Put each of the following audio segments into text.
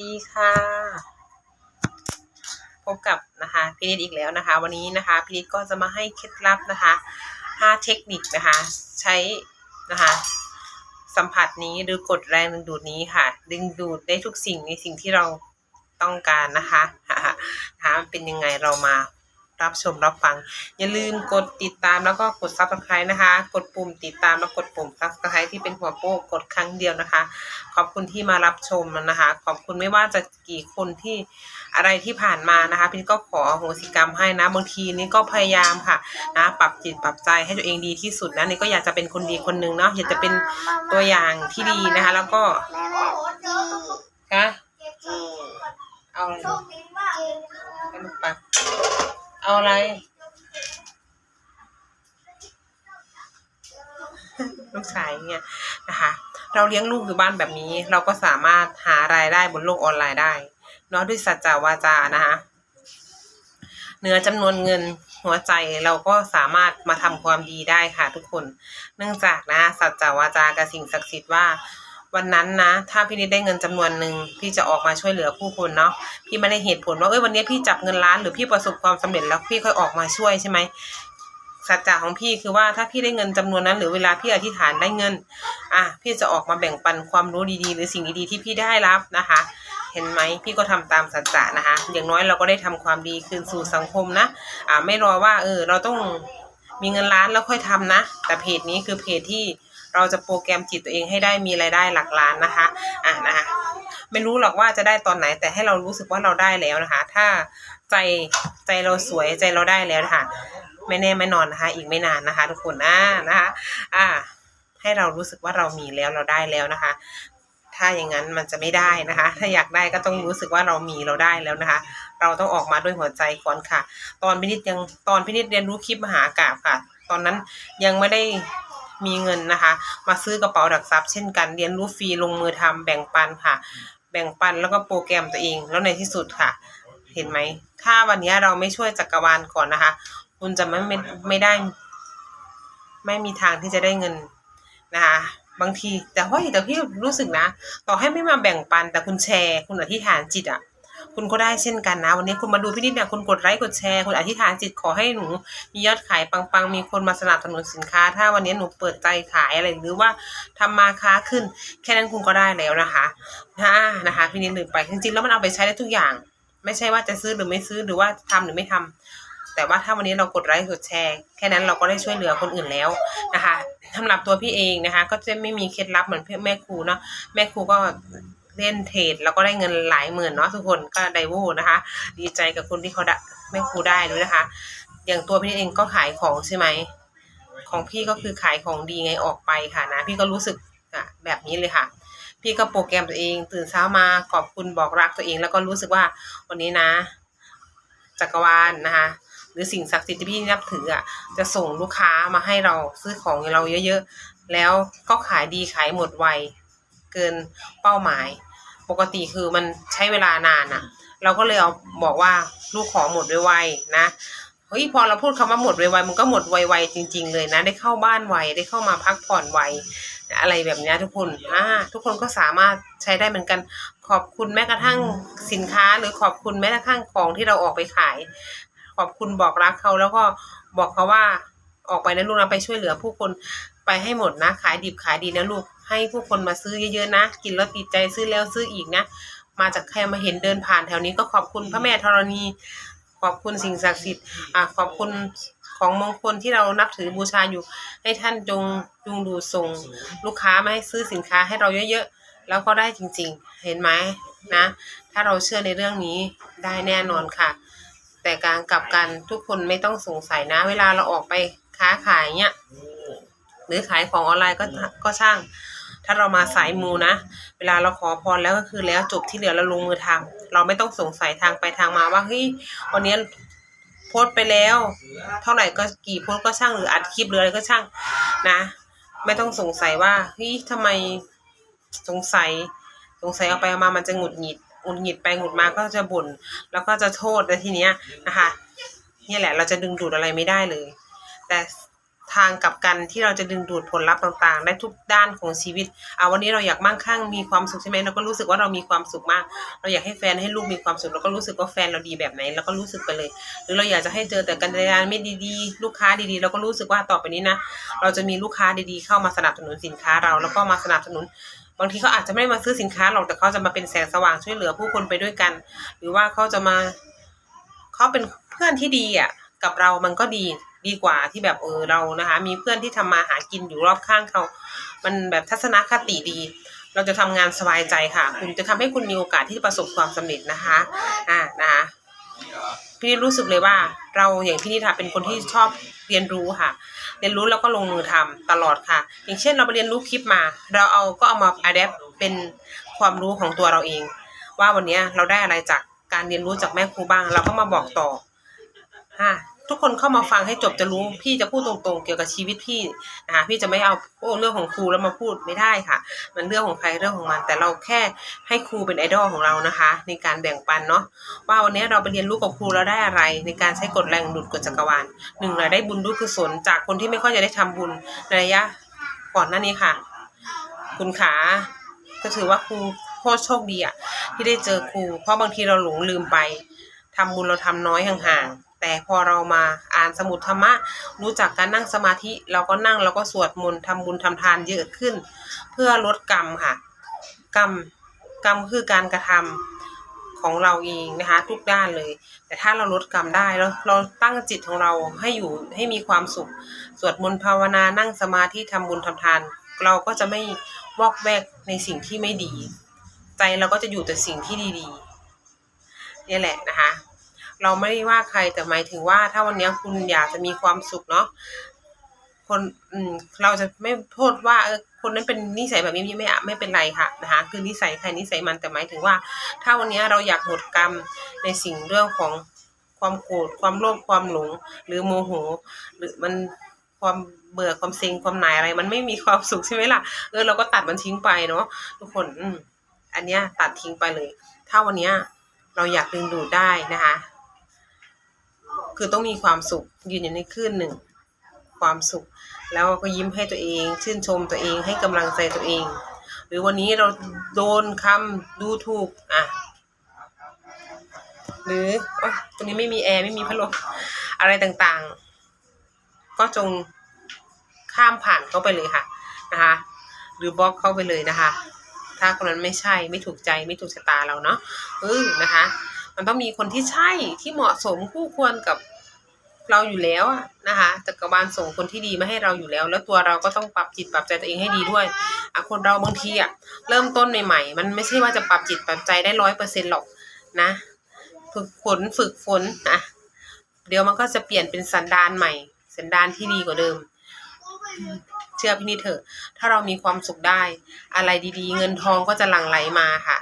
ดีค่ะ พบกับนะคะพีนิดอีกแล้วนะคะ วันนี้นะคะพีนิดก็จะมาให้เคล็ดลับนะคะ5เทคนิคนะคะ ใช้นะคะสัมผัสนี้หรือกดแรงดึงดูดนี้ค่ะ ดึงดูดได้ทุกสิ่งในสิ่งที่เราต้องการนะคะนะคะมันเป็นยังไงเรามา รับชมรับฟัง อย่าลืมกดติดตามแล้วก็กด subscribe นะคะ กดปุ่มติดตามแล้วกดปุ่ม subscribe ที่เป็นหัวโป้กดครั้งเดียวนะคะ ขอบคุณที่มารับชมนะคะ ขอบคุณไม่ว่าจะกี่คนที่อะไรที่ผ่านมานะคะพี่ก็ขออโหสิกรรมให้นะบางทีนี่ก็พยายามค่ะนะปรับจิตปรับใจให้ตัวเองดีที่สุดนะนี่ก็อยากจะเป็นคนดีคนหนึ่งเนาะอยากจะเป็นตัวอย่างที่ดีนะคะ แล้วก็แม่แม่จีฮะจีเอาอะไรจีกระดูกปาก เอาอะไร ลูกชายเนี่ยนะคะ เราเลี้ยงลูกอยู่บ้านแบบนี้ เราก็สามารถหารายได้บนโลกออนไลน์ได้เนาะด้วยสัจจวาจานะคะเหนือจำนวนเงินหัวใจเราก็สามารถมาทำความดีได้ค่ะทุกคน เนื่องจากนะสัจจวาจากับสิ่งศักดิ์สิทธิ์ว่า วันนั้นนะ ถ้าพี่นิดได้เงินจำนวนหนึ่งพี่จะออกมาช่วยเหลือผู้คนเนาะพี่ไม่ได้เหตุผลว่าเอ้ยวันนี้พี่จับเงินล้านหรือพี่ประสบความสำเร็จแล้วพี่ค่อยออกมาช่วยใช่ไหมสัจจะของพี่คือว่าถ้าพี่ได้เงินจำนวนนั้น หรือเวลาพี่อธิษฐานได้เงิน อะพี่จะออกมาแบ่งปันความรู้ดีๆ หรือสิ่งดีๆที่พี่ได้รับนะคะ เห็นไหมพี่ก็ทำตามสัจจะนะคะ อย่างน้อยเราก็ได้ทำความดีคืนสู่สังคมนะ อ่าไม่รอว่าเออเราต้องมีเงินล้านแล้วค่อยทำนะ แต่เพจนี้คือเพจที่ เราจะโปรแกรมจิตตัวเองให้ได้มีรายได้หลักล้านนะคะอะนะคะไม่รู้หรอกว่าจะได้ตอนไหนแต่ให้เรารู้สึกว่าเราได้แล้วนะคะ ถ้าใจใจเราสวยใจเราได้แล้วนะคะไม่แน่ไม่นอนนะคะ อีกไม่นานนะคะ ทุกคนอ่านะคะอ่า ให้เรารู้สึกว่าเรามีแล้วเราได้แล้วนะคะ ถ้าอย่างนั้นมันจะไม่ได้นะคะ ถ้าอยากได้ก็ต้องรู้สึกว่าเรามีเราได้แล้วนะคะ เราต้องออกมาด้วยหัวใจก่อนค่ะ ตอนพินิจยังตอนพินิจเรียนรู้คลิปมหากาบค่ะ ตอนนั้นยังไม่ได้ มีเงินนะคะ มาซื้อกระเป๋าดักทรัพย์เช่นกันเรียนรู้ฟรีลงมือทำแบ่งปันค่ะ แบ่งปันแล้วก็โปรแกรมตัวเอง แล้วในที่สุดค่ะ เห็นไหม ถ้าวันนี้เราไม่ช่วยจักรวาลก่อนนะคะ คุณจะไม่ไม่ไม่ได้ ไม่มีทางที่จะได้เงินนะคะบางทีแต่เฮ้ยแต่พี่รู้สึกนะ ต่อให้ไม่มาแบ่งปันแต่คุณแชร์ คุณอธิษฐานจิตอะ คุณก็ได้เช่นกันนะ วันนี้คุณมาดูพี่นิดเนี่ยคุณกดไลค์กดแชร์คุณอธิษฐานจิตขอให้หนู มียอดขายปังๆ มีคนมาสนับสนุนสินค้า ถ้าวันนี้หนูเปิดใจขายอะไรหรือว่าทำมาค้าขึ้น แค่นั้นคุณก็ได้แล้วนะคะนะนะคะ พี่นิดลืมไปจริงๆแล้วมันเอาไปใช้ได้ทุกอย่าง ไม่ใช่ว่าจะซื้อหรือไม่ซื้อหรือว่าทำหรือไม่ทำแต่ว่าถ้าวันนี้เรากดไลค์กดแชร์ แค่นั้นเราก็ได้ช่วยเหลือคนอื่นแล้วนะคะสำหรับตัวพี่เองนะคะ ก็จะไม่มีเคล็ดลับเหมือนแม่ครูเนาะแม่ครูก็ เล่นเทรดแล้วก็ได้เงินหลายหมื่นเนาะทุกคนก็ไดโวนะคะ ดีใจกับคนที่เขาได้แม่ครูได้ด้วยนะคะ อย่างตัวพี่เองก็ขายของใช่ไหมของพี่ก็คือขายของดีไงออกไปค่ะนะ พี่ก็รู้สึกอะแบบนี้เลยค่ะ พี่ก็โปรแกรมตัวเอง ตื่นเช้ามาขอบคุณบอกรักตัวเอง แล้วก็รู้สึกว่าวันนี้นะ จักรวาลนะคะหรือสิ่งศักดิ์สิทธิ์ที่พี่นับถืออะจะส่งลูกค้ามาให้เราซื้อของเราเยอะๆแล้วก็ขายดีขายหมดไวเกินเป้าหมาย ปกติคือมันใช้เวลานานอะเราก็เลยเอาบอกว่าลูกขอหมดไวๆนะเฮ้ยพอเราพูดคำว่าหมดไวๆมันก็หมดไวๆจริง ๆ เลยนะ ได้เข้าบ้านไวได้เข้ามาพักผ่อนไวอะไรแบบนี้ทุกคนอ่าทุกคนก็สามารถใช้ได้เหมือนกัน ขอบคุณแม้กระทั่งสินค้า หรือขอบคุณแม้กระทั่งของที่เราออกไปขาย ขอบคุณบอกรักเขาแล้วก็บอกเขาว่าออกไปนะลูกนะไปช่วยเหลือผู้คนไปให้หมดนะ ขายดิบขายดีนะลูก ให้ผู้คนมาซื้อเยอะๆนะ กินแล้วติดใจซื้อแล้วซื้ออีกนะ มาจากใครมาเห็นเดินผ่านแถวนี้ก็ขอบคุณพระแม่ธรณี ขอบคุณสิ่งศักดิ์สิทธิ์อ่าขอบคุณของมงคลที่เรานับถือบูชาอยู่ ให้ท่านจงจงดูส่ง ลูกค้ามาให้ซื้อสินค้าให้เราเยอะๆ แล้วก็ได้จริงๆ เห็นไหมนะ ถ้าเราเชื่อในเรื่องนี้ได้แน่นอนค่ะ แต่การกลับกันทุกคนไม่ต้องสงสัยนะ เวลาเราออกไปค้าขายเนี่ยหรือขายของออนไลน์ก็ก็ช่าง ถ้าเรามาสายมูนะ เวลาเราขอพรแล้วก็คือแล้วจบที่เหลือเราลงมือทำเราไม่ต้องสงสัยทางไปทางมาว่าเฮ้ยวันนี้โพสไปแล้ว เท่าไหร่ก็กี่โพสก็ช่างหรืออัดคลิปหรืออะไรก็ช่างนะ ไม่ต้องสงสัยว่าเฮ้ยทำไมสงสัย สงสัยเอาไปเอามามันจะหงุดหงิดหงุดหงิดไปหงุดมาก็จะบ่นแล้วก็จะโทษแล้วทีเนี้ยนะคะนี่แหละเราจะดึงดูดอะไรไม่ได้เลย แต่ ทางกับกันที่เราจะดึงดูดผลลัพธ์ต่างๆ ได้ทุกด้านของชีวิตอ่าวันนี้เราอยากมั่งคั่งมีความสุขใช่ไหมเราก็รู้สึกว่าเรามีความสุขมาก เราอยากให้แฟนให้ลูกมีความสุขเราก็รู้สึกว่าแฟนเราดีแบบไหนเราก็รู้สึกไปเลย หรือเราอยากจะให้เจอแต่กันยานไม่ดีๆ ลูกค้าดีๆเราก็รู้สึกว่าต่อไปนี้นะ เราจะมีลูกค้าดีๆ เข้ามาสนับสนุนสินค้าเราแล้วก็มาสนับสนุนบางทีเขาอาจจะไม่มาซื้อสินค้าหรอกแต่เขาจะมาเป็นแสงสว่างช่วยเหลือผู้คนไปด้วยกัน หรือว่าเขาจะมาเขาเป็นเพื่อนที่ดีอะ กับเรามันก็ดีดีกว่าที่แบบเออเรานะคะ มีเพื่อนที่ทำมาหากินอยู่รอบข้างเขา มันแบบทัศนคติดี เราจะทำงานสบายใจค่ะ คุณจะทำให้คุณมีโอกาสที่จะประสบความสำเร็จนะคะ อ่านะคะพี่นิดรู้สึกเลยว่า เราอย่างพี่นิดค่ะเป็นคนที่ชอบเรียนรู้ค่ะ เรียนรู้แล้วก็ลงมือทำตลอดค่ะ อย่างเช่นเราไปเรียนรู้คลิปมา เราเอาก็เอามาอัดแอปเป็นความรู้ของตัวเราเอง ว่าวันนี้เราได้อะไรจากการเรียนรู้จากแม่ครูบ้าง เราก็มาบอกต่อ ค่ะทุกคนเข้ามาฟังให้จบจะรู้ พี่จะพูดตรงๆ เกี่ยวกับชีวิตพี่นะคะพี่จะไม่เอาโอ้เรื่องของครูแล้วมาพูดไม่ได้ค่ะ มันเรื่องของใครเรื่องของมัน แต่เราแค่ให้ครูเป็นไอดอลของเรานะคะ ในการแบ่งปันเนาะว่าวันนี้เราไปเรียนรู้กับครูเราได้อะไร ในการใช้กฎแรงดูดกฎจักรวาลหนึ่งเราได้บุญด้วยกุศลจากคนที่ไม่ค่อยจะได้ทำบุญในระยะก่อนหน้านี้ค่ะ คุณขาก็ถือว่าครูโคตรโชคดีอะที่ได้เจอครู เพราะบางทีเราหลงลืมไปทำบุญเราทำน้อยห่างๆ แต่พอเรามาอ่านสมุดธรรมะ รู้จักการนั่งสมาธิ เราก็นั่งเราก็สวดมนต์ทำบุญทำทานเยอะขึ้น เพื่อลดกรรมค่ะ กรรมกรรมคือการกระทำของเราเองนะคะ ทุกด้านเลย แต่ถ้าเราลดกรรมได้แล้วเราตั้งจิตของเราให้อยู่ให้มีความสุข สวดมนต์ภาวนานั่งสมาธิทำบุญทำทาน เราก็จะไม่วอกแวกในสิ่งที่ไม่ดี ใจเราก็จะอยู่แต่สิ่งที่ดีๆนี่แหละนะคะ เราไม่ได้ว่าใครแต่หมายถึงว่าถ้าวันนี้คุณอยากจะมีความสุขเนาะคนอืมเราจะไม่โทษว่าเออคนนั้นเป็นนิสัยแบบนี้ไม่ไม่เป็นไรค่ะนะคะคือนิสัยใครนิสัยมันแต่หมายถึงว่า ถ้าวันนี้เราอยากหมดกรรมในสิ่งเรื่องของความโกรธความโลภความหลง หรือโมโห หรือมันความเบื่อความเซ็งความหนายอะไร มันไม่มีความสุขใช่ไหมล่ะเออเราก็ตัดมันทิ้งไปเนาะทุกคนอืมอันเนี้ยตัดทิ้งไปเลย ถ้าวันเนี้ยเราอยากดึงดูดได้นะคะ คือต้องมีความสุขยืนอยู่ในคลื่นหนึ่ง ความสุข แล้วก็ยิ้มให้ตัวเอง ชื่นชมตัวเองให้กำลังใจตัวเอง หรือวันนี้เราโดนคำดูถูกอะหรืออตรงนี้ไม่มีแอร์ไม่มีพัดลมอะไรต่างๆ ก็จงข้ามผ่านเข้าไปเลยค่ะนะคะ หรือบล็อกเข้าไปเลยนะคะ ถ้าคนนั้นไม่ใช่ไม่ถูกใจไม่ถูกชะตาเราเนาะเออนะคะ มันต้องมีคนที่ใช่ที่เหมาะสมคู่ควรกับ เราอยู่แล้วนะคะจักรวาลส่งคนที่ดีมาให้เราอยู่แล้ว แล้วตัวเราก็ต้องปรับจิตปรับใจตัวเองให้ดีด้วยอะคนเราบางทีอะเริ่มต้นใหม่ๆมันไม่ใช่ว่าจะปรับจิตปรับใจได้ร้อยเปอร์เซ็นหรอกนะฝึกฝนฝึกฝนนะเดี๋ยวมันก็จะเปลี่ยนเป็นสันดานใหม่ สันดานที่ดีกว่าเดิม เชื่อพี่นี่เถอะ ถ้าเรามีความสุขได้ อะไรดีๆ เงินทองก็จะหลั่งไหลมาค่ะ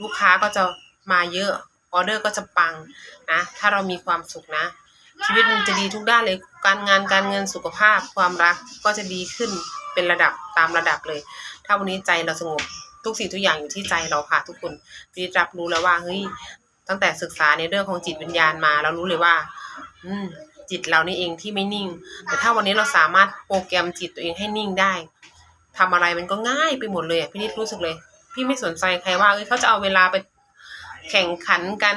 ลูกค้าก็จะมาเยอะออเดอร์ก็จะปังนะ ถ้าเรามีความสุขนะ ชีวิตมันจะดีทุกด้านเลย การงานการเงินสุขภาพความรักก็จะดีขึ้นเป็นระดับตามระดับเลย ถ้าวันนี้ใจเราสงบทุกสิ่งทุกอย่างอยู่ที่ใจเราค่ะทุกคนพี่รับรู้แล้วว่าเฮ้ยตั้งแต่ศึกษาในเรื่องของจิตวิญญาณมา เรารู้เลยว่า อืม จิตเรานี่เองที่ไม่นิ่ง แต่ถ้าวันนี้เราสามารถโปรแกรมจิตตัวเองให้นิ่งได้ทำอะไรมันก็ง่ายไปหมดเลยพี่นิดรู้สึกเลย พี่ไม่สนใจใครว่าเอ้ยเขาจะเอาเวลาไปแข่งขันกัน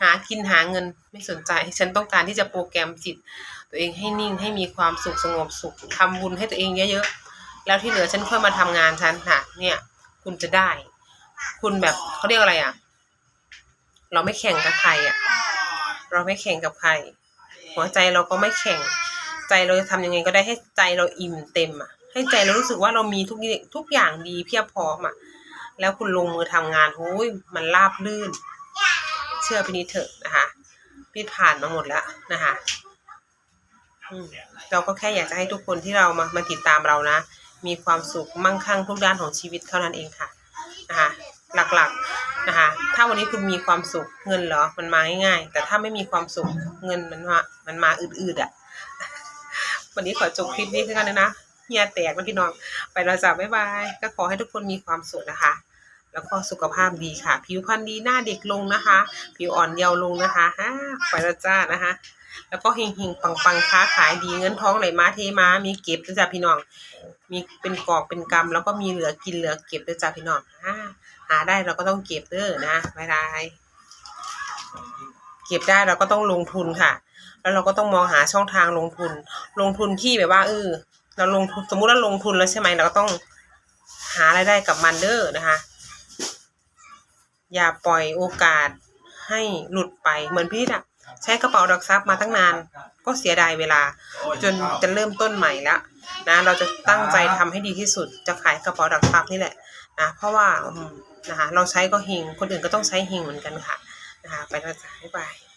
หากินหาเงินไม่สนใจฉันต้องการที่จะโปรแกรมจิต ตัวเองให้นิ่งให้มีความสุขสงบสุขทำบุญให้ตัวเองเยอะๆแล้วที่เหลือฉันค่อยมาทำงานฉันค่ะ เนี่ย คุณจะได้ คุณแบบเขาเรียกอะไรอะ เราไม่แข่งกับใครอะ เราไม่แข่งกับใคร หัวใจเราก็ไม่แข่ง ใจเราจะทำยังไงก็ได้ให้ใจเราอิ่มเต็มอะ ให้ใจเรารู้สึกว่าเรามีทุกทุกอย่างดีเพียบพร้อมอะ แล้วคุณลงมือทำงานโอ้ยมันราบลื่น ชื่อพี่นิดเถอะนะคะพี่ผ่านมาหมดแล้วนะคะเราก็แค่อยากจะให้ทุกคนที่เรามามาติดตามเรานะ มีความสุขมั่งคั่งทุกด้านของชีวิตเท่านั้นเองค่ะนะคะหลักๆนะคะถ้าวันนี้คุณมีความสุขเงินเหรอมันมาง่ายๆ แต่ถ้าไม่มีความสุขเงินมันมามันมาอืดๆอะวันนี้ขอจบคลิปนี้ขึ้นกันเลยนะเฮียแตกแล้วพี่น้องไปแล้วจ้ะบ๊ายบาย ก็ขอให้ทุกคนมีความสุขนะคะ แล้วก็สุขภาพดีค่ะ ผิวพรรณดีหน้าเด็กลงนะคะ ผิวอ่อนเยาว์ลงนะคะฮ่าไปล้วจ้านะคะ แล้วก็เฮงเฮงปังปังค้าขายดีเงินทองไหลมาเทมา มีเก็บด้วยจ้ะพี่น้อง มีเป็นกอบเป็นกำแล้วก็มีเหลือกินเหลือเก็บด้วยจ้ะพี่น้องอ่าหาได้เราก็ต้องเก็บเด้อนะไม่ได้เก็บได้เราก็ต้องลงทุนค่ะ แล้วเราก็ต้องมองหาช่องทางลงทุน ลงทุนที่แบบว่าเออเราลงทุนสมมุติเราลงทุนแล้วใช่ไหมเราก็ต้องหารายได้กับมันเด้อนะคะ อย่าปล่อยโอกาสให้หลุดไปเหมือนพี่อะใช้กระเป๋าดอกซับมาตั้งนาน ก็เสียดายเวลา จนจะเริ่มต้นใหม่แล้วนะเราจะตั้งใจทำให้ดีที่สุดจะขายกระเป๋าดอกซับนี่แหละนะเพราะว่านะคะเราใช้ก็เฮงคนอื่นก็ต้องใช้เฮงเหมือนกันค่ะนะคะไปแล้วจ้ะบ๊ายบาย